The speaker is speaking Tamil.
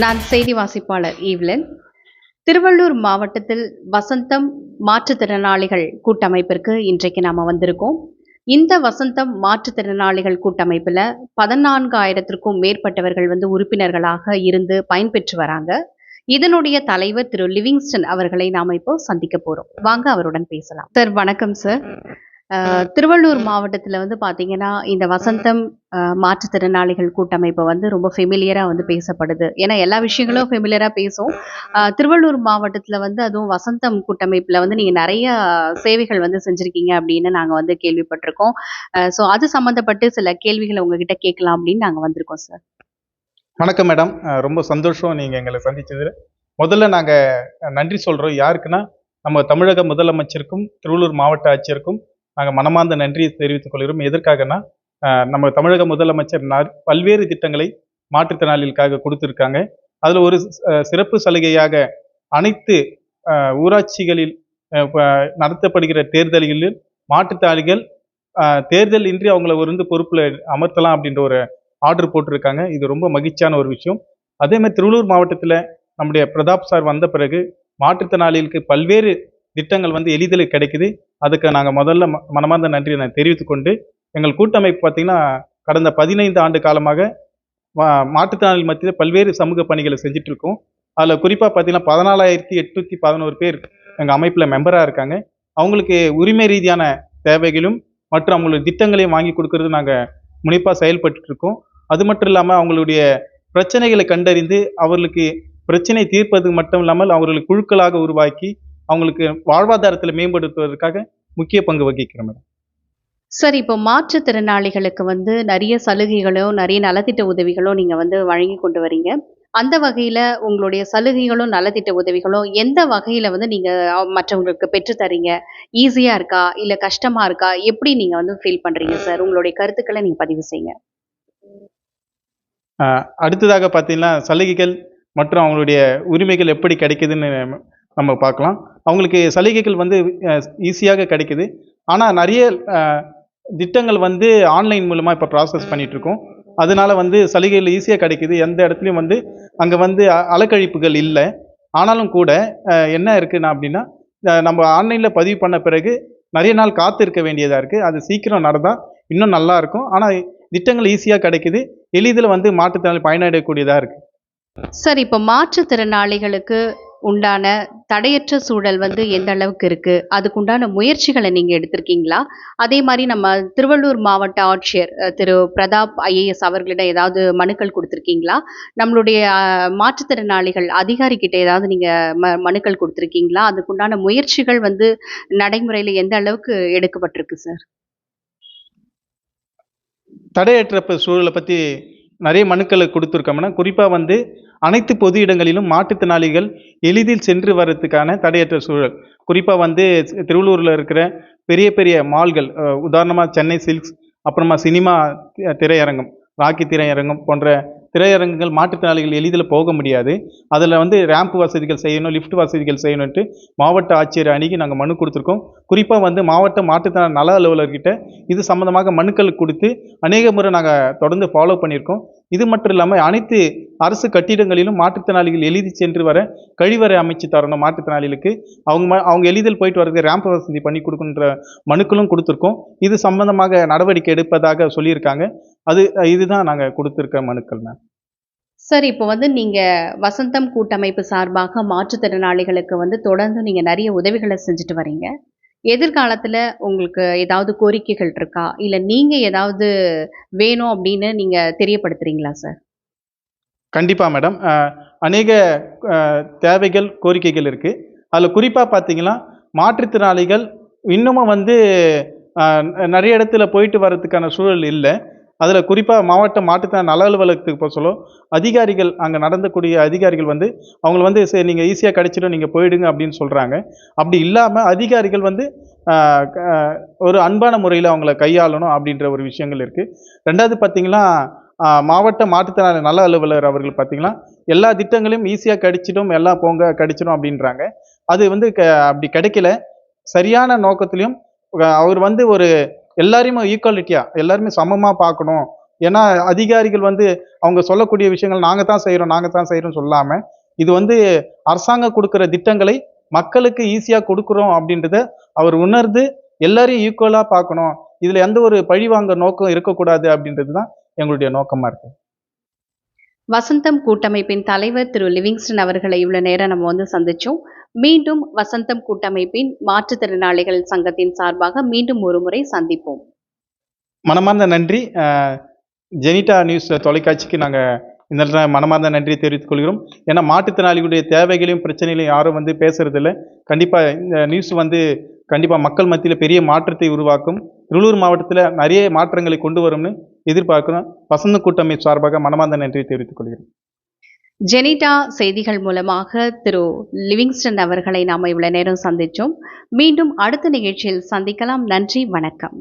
நான் செய்தி வாசிப்பாளர் ஈவ்லன். திருவள்ளூர் மாவட்டத்தில் வசந்தம் மாற்றுத்திறனாளிகள் கூட்டமைப்பிற்கு இன்றைக்கு நாம் வந்திருக்கோம். இந்த வசந்தம் மாற்றுத்திறனாளிகள் கூட்டமைப்பில் பதினான்காயிரத்திற்கும் மேற்பட்டவர்கள் வந்து உறுப்பினர்களாக இருந்து பயன்பெற்று வராங்க. இதனுடைய தலைவர் திரு லிவிங்ஸ்டன் அவர்களை நாம் இப்போ சந்திக்க போறோம். வாங்க அவருடன் பேசலாம். சார் வணக்கம் சார். திருவள்ளூர் மாவட்டத்தில் வந்து பார்த்தீங்கன்னா இந்த வசந்தம் மாற்றுத்திறனாளிகள் கூட்டமைப்பு வந்து ரொம்ப ஃபெமிலியராக வந்து பேசப்படுது. ஏன்னா எல்லா விஷயங்களும் ஃபெமிலியராக பேசும். திருவள்ளூர் மாவட்டத்தில் வந்து அதுவும் வசந்தம் கூட்டமைப்பில் வந்து நீங்கள் நிறைய சேவைகள் வந்து செஞ்சுருக்கீங்க அப்படின்னு நாங்கள் வந்து கேள்விப்பட்டிருக்கோம். ஸோ அது சம்மந்தப்பட்டு சில கேள்விகளை உங்ககிட்ட கேட்கலாம் அப்படின்னு நாங்கள் வந்திருக்கோம் சார் வணக்கம் மேடம் ரொம்ப சந்தோஷம் நீங்கள் எங்களை சந்திச்சதுல. முதல்ல நாங்கள் நன்றி சொல்கிறோம் யாருக்குன்னா நம்ம தமிழக முதலமைச்சருக்கும் திருவள்ளூர் மாவட்ட ஆட்சியருக்கும் நாங்கள் மனமார்ந்த நன்றியை தெரிவித்துக் கொள்கிறோம். எதற்காகனா நம்ம தமிழக முதலமைச்சர் பல்வேறு திட்டங்களை மாற்றுத்திறனாளிகளுக்காக கொடுத்துருக்காங்க. அதில் ஒரு சிறப்பு சலுகையாக அனைத்து ஊராட்சிகளில் நடத்தப்படுகிற தேர்தல்களில் மாற்றுத்திறனாளிகள் தேர்தல் இன்றி அவங்கள ஒரு வந்து பொறுப்பில் அமர்த்தலாம் அப்படின்ற ஒரு ஆர்டர் போட்டிருக்காங்க. இது ரொம்ப மகிழ்ச்சியான ஒரு விஷயம். அதே மாதிரி திருவள்ளூர் மாவட்டத்தில் நம்முடைய பிரதாப் சார் வந்த பிறகு மாற்றுத்திறனாளிகளுக்கு பல்வேறு திட்டங்கள் வந்து எளிதில் கிடைக்குது. அதுக்கு நாங்கள் முதல்ல ம- மனமார்ந்த நன்றியை நான் தெரிவித்துக்கொண்டு எங்கள் கூட்டமைப்பு பார்த்தீங்கன்னா கடந்த பதினைந்து ஆண்டு காலமாக மா- மாற்றுத்திறனாளி மத்தியில் பல்வேறு சமூக பணிகளை செஞ்சுட்டு இருக்கோம் அதில் குறிப்பாக பார்த்தீங்கன்னா பதினாலாயிரத்தி எட்நூற்றி பதினோரு பேர் எங்கள் அமைப்பில் மெம்பராக இருக்காங்க. அவங்களுக்கு உரிமை ரீதியான தேவைகளும் மற்றும் அவங்களுடைய திட்டங்களையும் வாங்கி கொடுக்கறது நாங்கள் முனைப்பாக செயல்பட்டுருக்கோம் அது மட்டும் இல்லாமல் அவங்களுடைய பிரச்சனைகளை கண்டறிந்து அவர்களுக்கு பிரச்சனை தீர்ப்பது மட்டும் இல்லாமல் அவர்களுக்கு குழுக்களாக உருவாக்கி அவங்களுக்கு வாழ்வாதாரத்தில் மேம்படுத்துவதற்காக முக்கிய பங்கு வகிக்கிறோம் மேடம். சார் இப்போ மாற்றுத்திறனாளிகளுக்கு வந்து நிறைய சலுகைகளோ நிறைய நலத்திட்ட உதவிகளோ நீங்கள் வந்து வழங்கி கொண்டு வரீங்க. அந்த வகையில் உங்களுடைய சலுகைகளும் நலத்திட்ட உதவிகளும் எந்த வகையில் வந்து நீங்கள் மற்றவங்களுக்கு பெற்று தரீங்க? ஈஸியாக இருக்கா? இல்லை கஷ்டமாக இருக்கா? எப்படி நீங்கள் வந்து ஃபீல் பண்ணுறீங்க சார் உங்களுடைய கருத்துக்களை நீங்கள் பதிவு செய்யுங்க அடுத்ததாக பார்த்தீங்கன்னா சலுகைகள் மற்றும் அவங்களுடைய உரிமைகள் எப்படி கிடைக்குதுன்னு நம்ம பார்க்கலாம். அவங்களுக்கு சலுகைகள் வந்து ஈஸியாக கிடைக்குது. ஆனால் நிறைய திட்டங்கள் வந்து ஆன்லைன் மூலமாக இப்போ ப்ராசஸ் பண்ணிகிட்ருக்கோம் அதனால் வந்து சலுகைகள் ஈஸியாக கிடைக்குது. எந்த இடத்துலையும் வந்து அங்கே வந்து அ- அலக்கழிப்புகள் இல்லை. ஆனாலும் கூட என்ன இருக்குன்னா அப்படின்னா நம்ம ஆன்லைனில் பதிவு பண்ண பிறகு நிறைய நாள் காத்து இருக்க. வேண்டியதாக இருக்குது அது சீக்கிரம் நடந்தால் இன்னும் நல்லா இருக்கும். ஆனால் திட்டங்கள் ஈஸியாக கிடைக்குது. எளிதில் வந்து மாற்றுத்திறனாளி பயனடையக்கூடியதாக இருக்குது சார் இப்போ மாற்றுத்திறனாளிகளுக்கு உண்டான தடையற்ற சூழல் வந்து எந்த அளவுக்கு இருக்கு? அதுக்குண்டான முயற்சிகளை நீங்க எடுத்திருக்கீங்களா? அதே மாதிரி நம்ம திருவள்ளூர் மாவட்ட ஆட்சியர் திரு பிரதாப் ஐஏஎஸ் அவர்களிடம் ஏதாவது மனுக்கள் கொடுத்துருக்கீங்களா? நம்மளுடைய மாற்றுத்திறனாளிகள் அதிகாரி கிட்ட ஏதாவது நீங்க ம மனுக்கள் கொடுத்துருக்கீங்களா? அதுக்குண்டான முயற்சிகள் வந்து நடைமுறையில் எந்த அளவுக்கு எடுக்கப்பட்டிருக்கு சார்? தடையற்ற சூழலை பற்றி நிறைய மனுக்களை கொடுத்துருக்கோம்னா குறிப்பாக வந்து அனைத்து பொது இடங்களிலும் மாற்றுத்திறனாளிகள் எளிதில் சென்று வர்றதுக்கான தடையற்ற சூழல். குறிப்பாக வந்து திருவள்ளூரில் இருக்கிற பெரிய பெரிய மால்கள் உதாரணமாக சென்னை சில்க்ஸ் அப்புறமா சினிமா திரையரங்கம் ராக்கி திரையரங்கம் போன்ற திரையரங்குகள் மாற்றுத்திறனாளிகள் எளிதில் போக முடியாது. அதில் வந்து ரேம்ப் வசதிகள் செய்யணும் லிஃப்ட் வசதிகள் செய்யணுன்ட்டு மாவட்ட ஆட்சியர் அணுகி நாங்கள் மனு கொடுத்துருக்கோம். குறிப்பாக வந்து மாவட்ட மாற்றுத்திறனாளி நல அலுவலர்கிட்ட இது சம்மந்தமாக மனுக்கள் கொடுத்து அநேக முறை நாங்கள் தொடர்ந்து ஃபாலோ பண்ணியிருக்கோம். இது மட்டும் இல்லாமல் அனைத்து அரசு கட்டிடங்களிலும் மாற்றுத்திறனாளிகள் எளிதி சென்று வர கழிவறை அமைச்சு தரணும் மாற்றுத்திறனாளிகளுக்கு. அவங்க ம- அவங்க எளிதில் போயிட்டு வரதுக்கு ரேம்ப் வசதி பண்ணி கொடுக்குன்ற மனுக்களும் கொடுத்துருக்கோம். இது சம்பந்தமாக நடவடிக்கை எடுப்பதாக சொல்லியிருக்காங்க. அது இதுதான் நாங்கள் கொடுத்துருக்க மனுக்கள் மேம் சார் இப்போ வந்து நீங்கள் வசந்தம் கூட்டமைப்பு சார்பாக மாற்றுத்திறனாளிகளுக்கு வந்து தொடர்ந்து நீங்கள் நிறைய உதவிகளை செஞ்சுட்டு வரீங்க. எதிர்காலத்தில் உங்களுக்கு ஏதாவது கோரிக்கைகள் இருக்கா? இல்லை நீங்கள் ஏதாவது வேணும் அப்படின்னு நீங்கள் தெரியப்படுத்துறீங்களா சார்? கண்டிப்பாக மேடம். அநேக தேவைகள் கோரிக்கைகள் இருக்குது அதில் குறிப்பாக பார்த்தீங்கன்னா மாற்றுத்திறனாளிகள் இன்னமும் வந்து நிறைய இடத்துல போயிட்டு வர்றதுக்கான சூழல் இல்லை. அதில் குறிப்பாக மாவட்ட மாற்றுத்திறன் நல அலுவலகத்துக்கு போக சொல்லும். அதிகாரிகள் அங்கே நடந்தக்கூடிய அதிகாரிகள் வந்து அவங்களை வந்து சரி நீங்கள் ஈஸியாக கிடச்சிடும் நீங்கள் போயிடுங்க அப்படின்னு சொல்கிறாங்க அப்படி இல்லாமல் அதிகாரிகள் வந்து ஒரு அன்பான முறையில் அவங்கள கையாளணும் அப்படின்ற ஒரு விஷயங்கள் இருக்குது ரெண்டாவது பார்த்தீங்கன்னா மாவட்ட மாற்றுத்திறனாளி நல அலுவலர் அவர்கள் பார்த்தீங்கன்னா எல்லா திட்டங்களையும் ஈஸியாக கடிச்சிடும் எல்லாம் போங்க கடிச்சிடும் அப்படின்றாங்க. அது வந்து க அப்படி கிடைக்கல. சரியான நோக்கத்திலையும் அவர் வந்து ஒரு எல்லாரையுமே ஈக்குவாலிட்டியாக எல்லாருமே சமமாக பார்க்கணும். ஏன்னா அதிகாரிகள் வந்து அவங்க சொல்லக்கூடிய விஷயங்கள் நாங்கள் தான் செய்கிறோம் நாங்கள் தான் செய்கிறோம் சொல்லாமல் இது வந்து அரசாங்கம் கொடுக்குற திட்டங்களை மக்களுக்கு ஈஸியாக கொடுக்குறோம் அப்படின்றத அவர் உணர்ந்து எல்லாரையும் ஈக்குவலாக பார்க்கணும். இதில் எந்த ஒரு பழிவாங்க நோக்கம் இருக்கக்கூடாது அப்படின்றது தான் எங்களுடைய நோக்கமாக இருக்கு. வசந்தம் கூட்டமைப்பின் தலைவர் திரு லிவிங்ஸ்டன் அவர்களை இவ்வளோ நேரம் நம்ம வந்து சந்தித்தோம் மீண்டும் வசந்தம் கூட்டமைப்பின் மாற்றுத்திறனாளிகள் சங்கத்தின் சார்பாக மீண்டும் ஒரு முறை சந்திப்போம். மனமார்ந்த நன்றி. ஜெனிட்டா நியூஸ் தொலைக்காட்சிக்கு நாங்கள் இந்த மனமார்ந்த நன்றியை தெரிவித்துக் கொள்கிறோம். ஏன்னா மாற்றுத்திறனாளிகளுடைய தேவைகளையும் பிரச்சனைகளையும் யாரும் வந்து பேசுறதில்ல. கண்டிப்பாக இந்த நியூஸ் வந்து கண்டிப்பாக மக்கள் மத்தியில் பெரிய மாற்றத்தை உருவாக்கும். திருவள்ளூர் மாவட்டத்தில் நிறைய மாற்றங்களை கொண்டு வரும்னு எதிர்பார்க்கிறோம். வசந்த கூட்டமை சார்பாக மனமார்ந்த நன்றியை தெரிவித்துக் கொள்கிறேன் ஜெனிடா செய்திகள் மூலமாக திரு லிவிங்ஸ்டன் அவர்களை நாம் இவ்வளவு நேரம் சந்திச்சோம். மீண்டும் அடுத்த நிகழ்ச்சியில் சந்திக்கலாம். நன்றி வணக்கம்.